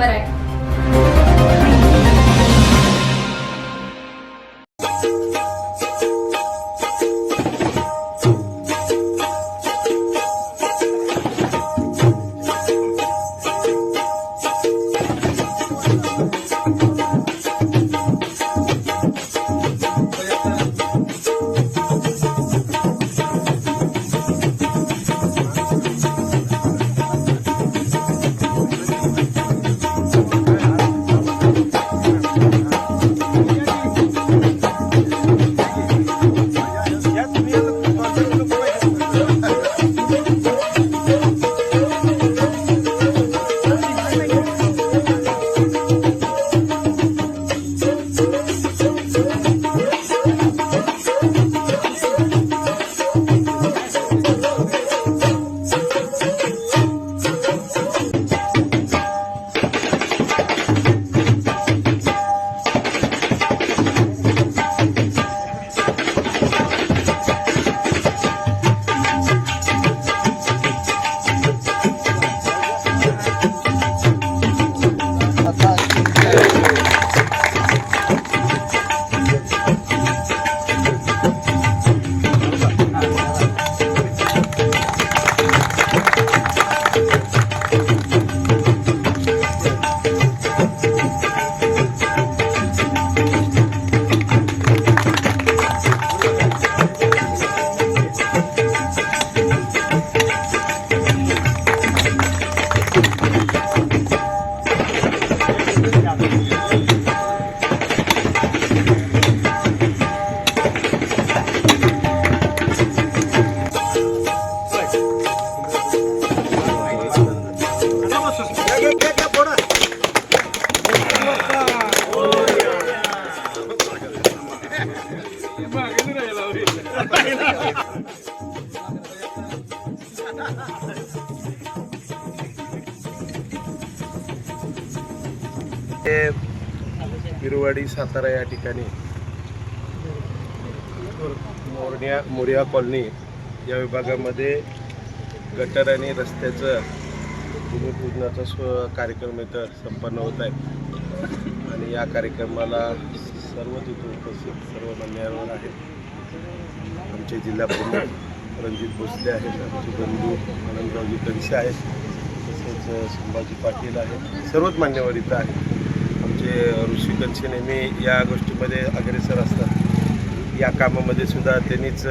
Channel जाणीव हिरवाडी सातारा या ठिकाणी मोरण्या मोरिया कॉलनी या विभागामध्ये गटर आणि रस्त्याचं भूमिपूजनाचा स्व कार्यक्रम इथं संपन्न होत आहे. आणि या कार्यक्रमाला सर्व तिथे उपस्थित सर्व मान्यवर आहेत. आमचे जिल्हा प्रमुख रणजित भोसले आहेत आमचे बंधू आनंदरावजी कणसे आहेत तसेच संभाजी पाटील आहेत सर्वच मान्यवर इथं आहेत. आमचे ऋषी कणसे नेहमी या गोष्टीमध्ये अग्रेसर असतात. या कामामध्ये सुद्धा त्यांनीच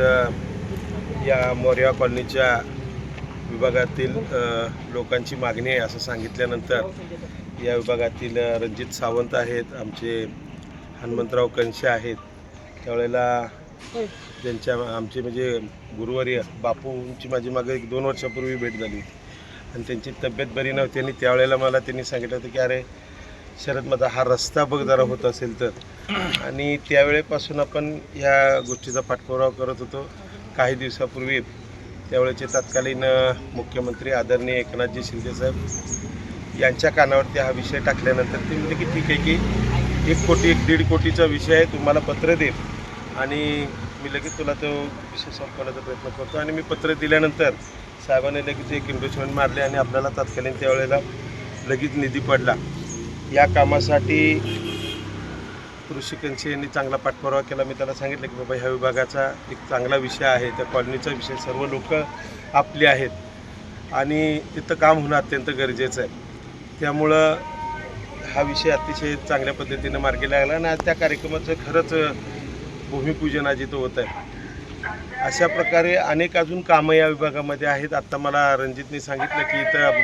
या मोर्या कॉलनीच्या विभागातील लोकांची मागणी आहे असं सांगितल्यानंतर या विभागातील रणजित सावंत आहेत आमचे हनुमंतराव कणसे आहेत. त्यावेळेला ज्यांच्या आमचे म्हणजे गुरुवारी बापूंची माझी मागे एक दोन वर्षापूर्वी भेट झाली होती. आणि त्यांची तब्येत बरी नव्हती आणि त्यावेळेला मला त्यांनी सांगितलं होतं की अरे शरद माझा हा रस्ता बघ जरा होत असेल तर. आणि त्यावेळेपासून आपण ह्या गोष्टीचा पाठपुरावा करत होतो. काही दिवसापूर्वी त्यावेळेचे तत्कालीन मुख्यमंत्री आदरणीय एकनाथजी शिंदेसाहेब यांच्या कानावरती हा विषय टाकल्यानंतर ते म्हणते की ठीक आहे की एक कोटी एक दीड कोटीचा विषय आहे तुम्हाला पत्र दे आणि मी लगेच तुला तो विषय संपवण्याचा प्रयत्न करतो. आणि मी पत्र दिल्यानंतर साहेबांनी लगेच एक इन्व्हेस्टमेंट मारले आणि आपल्याला तत्कालीन त्यावेळेला लगेच निधी पडला. या कामासाठी कृषी यांनी चांगला पाठपुरावा केला. मी त्याला सांगितलं की बाबा ह्या विभागाचा एक चांगला विषय आहे. त्या कॉलनीचा विषय सर्व लोक आपले आहेत. आणि तिथं काम होणं अत्यंत गरजेचं आहे. त्यामुळं हा विषय अतिशय चांगल्या पद्धतीनं मार्गी लागला आणि आज त्या कार्यक्रमाचं खरंच भूमिपूजनाची आज इथं होत आहे. अशा प्रकारे अनेक अजून कामं या विभागामध्ये आहेत. आत्ता मला रणजितने सांगितलं की इथं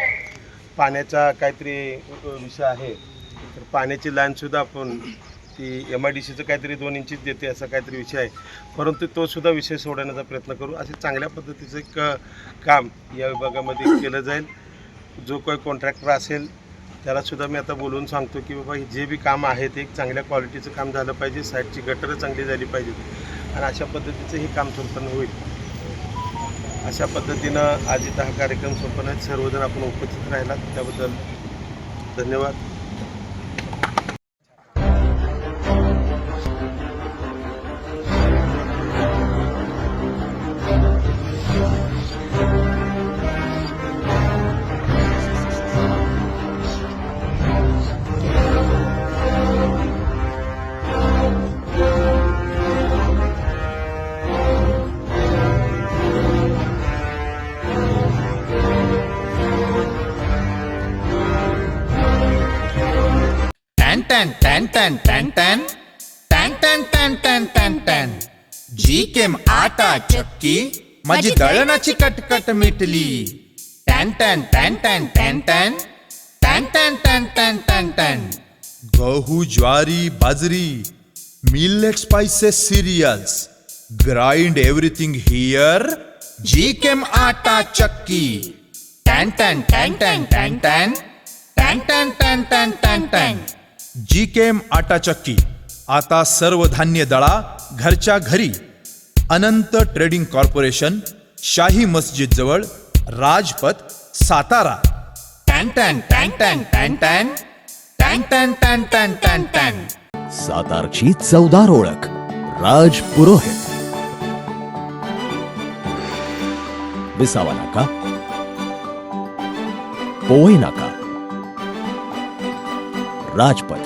पाण्याचा काहीतरी विषय आहे. तर पाण्याची लाईनसुद्धा आपण ती एम आय डी सीचं काहीतरी दोन इंचीच देते असा काहीतरी विषय आहे. परंतु तो सुद्धा विषय सोडवण्याचा प्रयत्न करू. असे चांगल्या पद्धतीचं एक काम या विभागामध्ये केलं जाईल. जो काही कॉन्ट्रॅक्टर असेल त्यालासुद्धा मी आता बोलून सांगतो की बाबा हे जे बी काम आहे ते एक चांगल्या क्वालिटीचं काम झालं पाहिजे साईडची गटरं चांगली झाली पाहिजेत आणि अशा पद्धतीचं हे काम संपन्न होईल. अशा पद्धतीनं आज इथं हा कार्यक्रम संपन्न आहे. सर्वजण आपण उपस्थित राहिला त्याबद्दल धन्यवाद. टॅन टॅन टॅन टॅन टॅन टॅन टॅन टॅन जी केम आटा चक्की माझी दळणाची कटकट मिटली टॅन टॅन टॅन टॅन टॅन टॅन टॅन टॅन टॅन टॅन टॅन टॅन गहू ज्वारी बाजरी millet spices cereals grind everything here जी केम आटा चक्की टॅन टॅन टॅन टॅन टॅन टॅन टॅन टॅन टॅन टॅन टॅन टॅन जी केम आटा चक्की आता सर्व धान्य दळा घरच्या घरी. अनंत ट्रेडिंग कॉर्पोरेशन शाही मस्जिद जवळ राजपथ सातारा. टॅन टॅन टॅन टॅन टॅन टॅन. टॅन टॅन टॅन टॅन टॅन टॅन. सातारची चौदार ओळख राज पुरोहित. विसावा नाका. पोवई नाका. राजपथ.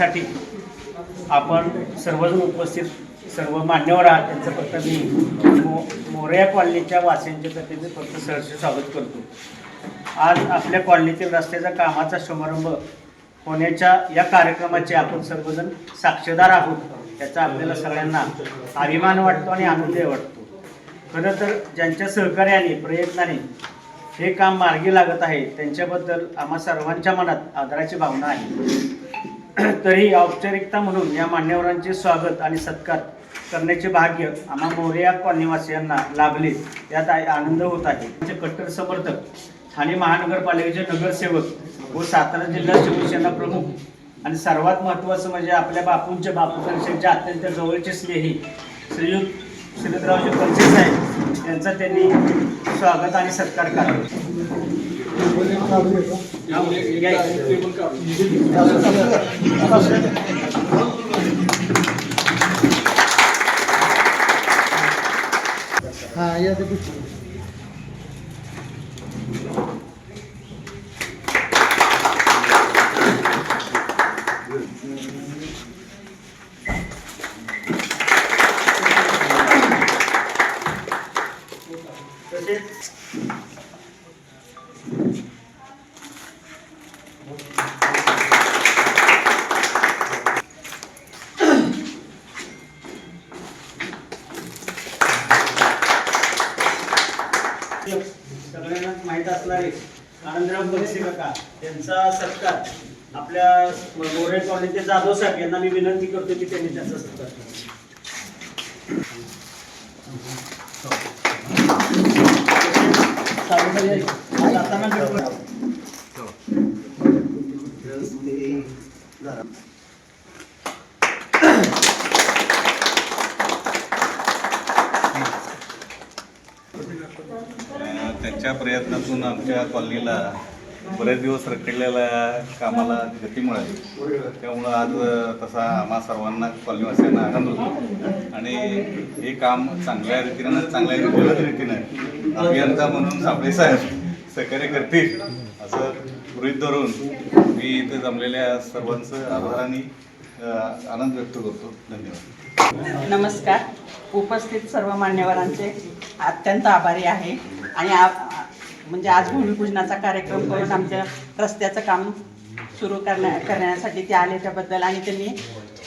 नियोजित आपण सर्वजण उपस्थित सर्व मान्यवर आहात. त्यांचं फक्त मी मो मोरया कॉलनीच्या वासियांच्या वतीने फक्त सहर्ष स्वागत करतो. आज आपल्या कॉलनीतील रस्त्याच्या कामाचा शुभारंभ होण्याच्या या कार्यक्रमाचे आपण सर्वजण साक्षीदार आहोत. त्याचा आपल्याला सगळ्यांना अभिमान वाटतो आणि आनंदही वाटतो. खरं तर ज्यांच्या सहकार्याने प्रयत्नाने हे काम मार्गी लागत आहे त्यांच्याबद्दल आम्हा सर्वांच्या मनात आदराची भावना आहे. तरी औपचारिकता म्हणून या मान्यवरांचे स्वागत आणि सत्कार करण्याचे भाग्य आम्हा मोरया कॉलनीवासियांना लाभले. यात आनंद होत आहे. त्यांचे कट्टर समर्थक ठाणे महानगरपालिकेचे नगरसेवक व सातारा जिल्हा शिवसेना प्रमुख आणि सर्वात महत्त्वाचं म्हणजे आपल्या बापूंचे बापू कनशेंचे अत्यंत जवळचे स्नेही श्रीयुत श्रीतरावजी कनसे साहेब यांचा त्यांनी स्वागत आणि सत्कार हाँ यह तो कुछ माहीत असणारे आनंदराव बक्षी काका त्यांचा सत्कार आपल्या गोरे कॉलेजचे जाधव साहेब यांना मी विनंती करतो की त्यांनी त्यांचा सत्कार करावा. प्रयत्नातून आमच्या कॉलनीला बरेच दिवस रखडलेल्या कामाला गती मिळाली. त्यामुळं आज तसा आम्हा सर्वांना कॉलनीवासियांना आनंद होतो. आणि हे काम चांगल्या रीतीनं चांगल्या जलद रीतीनं अभियंता म्हणून सापडे साहेब सहकार्य करतील असं गृहित धरून मी इथे जमलेल्या सर्वांचं आभाराने आनंद व्यक्त करतो. धन्यवाद. नमस्कार. उपस्थित सर्व मान्यवरांचे अत्यंत आभारी आहे. आणि म्हणजे आज भूमिपूजनाचा कार्यक्रम करून आमच्या रस्त्याचं काम सुरू करण्या करण्यासाठी ते आले त्याबद्दल आणि त्यांनी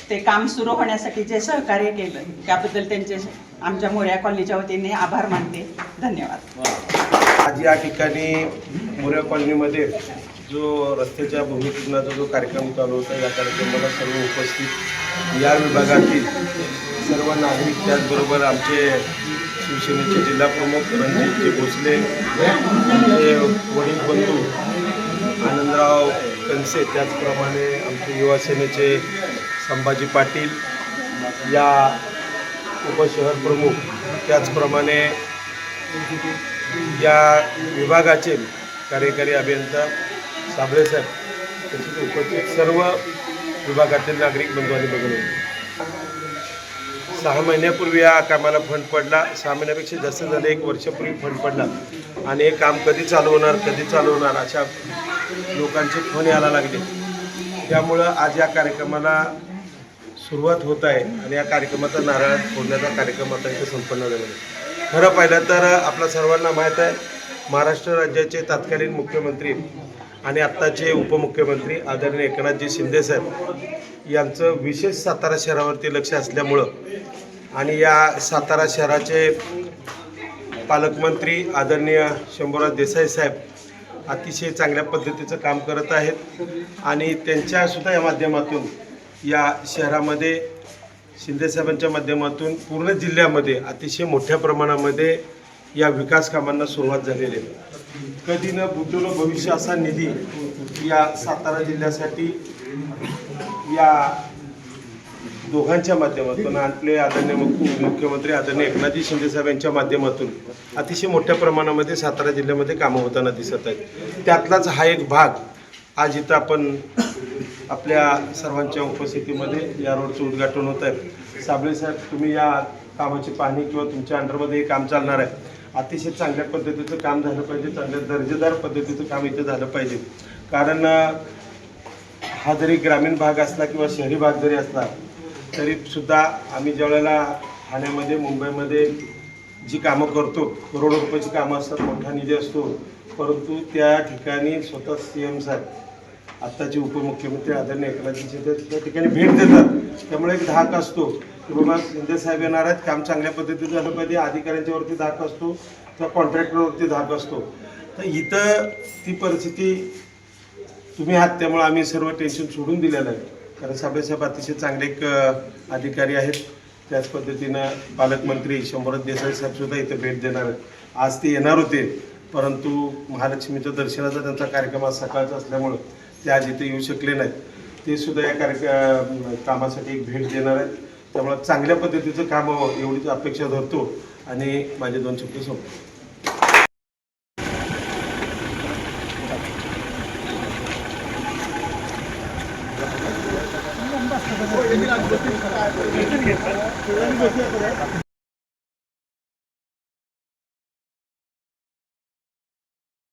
ते काम सुरू होण्यासाठी जे सहकार्य केलं त्याबद्दल त्यांचे आमच्या मोऱ्या कॉलनीच्या वतीने आभार मानते. धन्यवाद. आज या ठिकाणी मोऱ्या कॉलनीमध्ये जो रस्त्याच्या भूमिपूजनाचा जो कार्यक्रम चालू होता या कार्यक्रमाला सर्व उपस्थित या विभागातील सर्व नागरिक त्याचबरोबर आमचे शिवसेनेचे जिल्हाप्रमुख रणजितजी भोसले आमचे वडील बंधू आनंदराव कनसे त्याचप्रमाणे आमचे युवा सेनेचे संभाजी पाटील या उपशहर प्रमुख त्याचप्रमाणे या विभागाचे कार्यकारी अभियंता साबळे साहेब तसेच उपस्थित सर्व विभागातील नागरिक बंधूंनी बघून सहा महिन्यापूर्वी या कामाला फंड पडला. सहा महिन्यापेक्षा जास्त झाले एक वर्षापूर्वी फंड पडला. आणि हे काम कधी चालू होणार कधी चालू होणार अशा लोकांचे फोन यायला लागले. त्यामुळं आज या कार्यक्रमाला सुरुवात होत आहे आणि या कार्यक्रमाचा नारळ फोडण्याचा कार्यक्रम आता इथे संपन्न झालेला आहे. खरं पाहिलं तर आपल्या सर्वांना माहीत आहे महाराष्ट्र राज्याचे तत्कालीन मुख्यमंत्री आणि आत्ताचे उपमुख्यमंत्री आदरणीय एकनाथजी शिंदेसाहेब यांचं विशेष सातारा शहरावरती लक्ष असल्यामुळं आणि या सातारा शहराचे पालकमंत्री आदरणीय शंभूराज देसाई साहेब अतिशय चांगल्या पद्धतीचं काम करत आहेत आणि त्यांच्यासुद्धा या माध्यमातून या शहरामध्ये शिंदेसाहेबांच्या माध्यमातून पूर्ण जिल्ह्यामध्ये अतिशय मोठ्या प्रमाणामध्ये या विकास कामांना सुरुवात झालेली आहे. कधी न भूतलो भविष्य असा निधी या सातारा जिल्ह्यासाठी या दोघांच्या माध्यमातून आपले आदरणीय मुख्यमंत्री आदरणीय एकनाथजी शिंदेसाहेब यांच्या माध्यमातून अतिशय मोठ्या प्रमाणामध्ये सातारा जिल्ह्यामध्ये कामं होताना दिसत आहेत. त्यातलाच हा एक भाग आज इथं आपण आपल्या सर्वांच्या उपस्थितीमध्ये या रोडचं उद्घाटन होत आहे. साबळे साहेब तुम्ही या कामाची पाहणी किंवा तुमच्या अंडरमध्ये हे काम चालणार आहे. अतिशय चांगल्या पद्धतीचं काम झालं पाहिजे चांगल्या दर्जेदार पद्धतीचं काम इथं झालं पाहिजे. कारण हा जरी ग्रामीण भाग असला किंवा शहरी भाग जरी असला तरी सुद्धा आम्ही ज्यावेळेला ठाण्यामध्ये मुंबईमध्ये जी कामं करतो करोडो रुपयाची कामं असतात मोठा निधी असतो परंतु त्या ठिकाणी स्वतः सी एम साहेब आत्ताचे उपमुख्यमंत्री आदरणीय एकनाथजी शिंदे त्या ठिकाणी भेट देतात. त्यामुळे एक धाक असतो की बाबा शिंदे साहेब येणार आहेत काम चांगल्या पद्धतीचं झालं पाहिजे अधिकाऱ्यांच्यावरती धाक असतो किंवा कॉन्ट्रॅक्टरवरती धाक असतो. तर इथं ती परिस्थिती तुम्ही आहात त्यामुळे आम्ही सर्व टेन्शन सोडून दिलेलं आहे. कारण साहेब अतिशय चांगले एक अधिकारी आहेत. त्याच पद्धतीनं पालकमंत्री शंभरत देसाई साहेबसुद्धा इथं इथे भेट देणार आहेत. आज ते येणार होते परंतु महालक्ष्मीच्या दर्शनाचा त्यांचा कार्यक्रम आज सकाळचा असल्यामुळं ते आज इथे येऊ शकले नाहीत. ते सुद्धा या कार्यक्रम कामासाठी एक भेट देणार आहेत. त्यामुळं चांगल्या पद्धतीचं काम व्हावं एवढीच अपेक्षा धरतो आणि माझे दोन शब्द सोपतो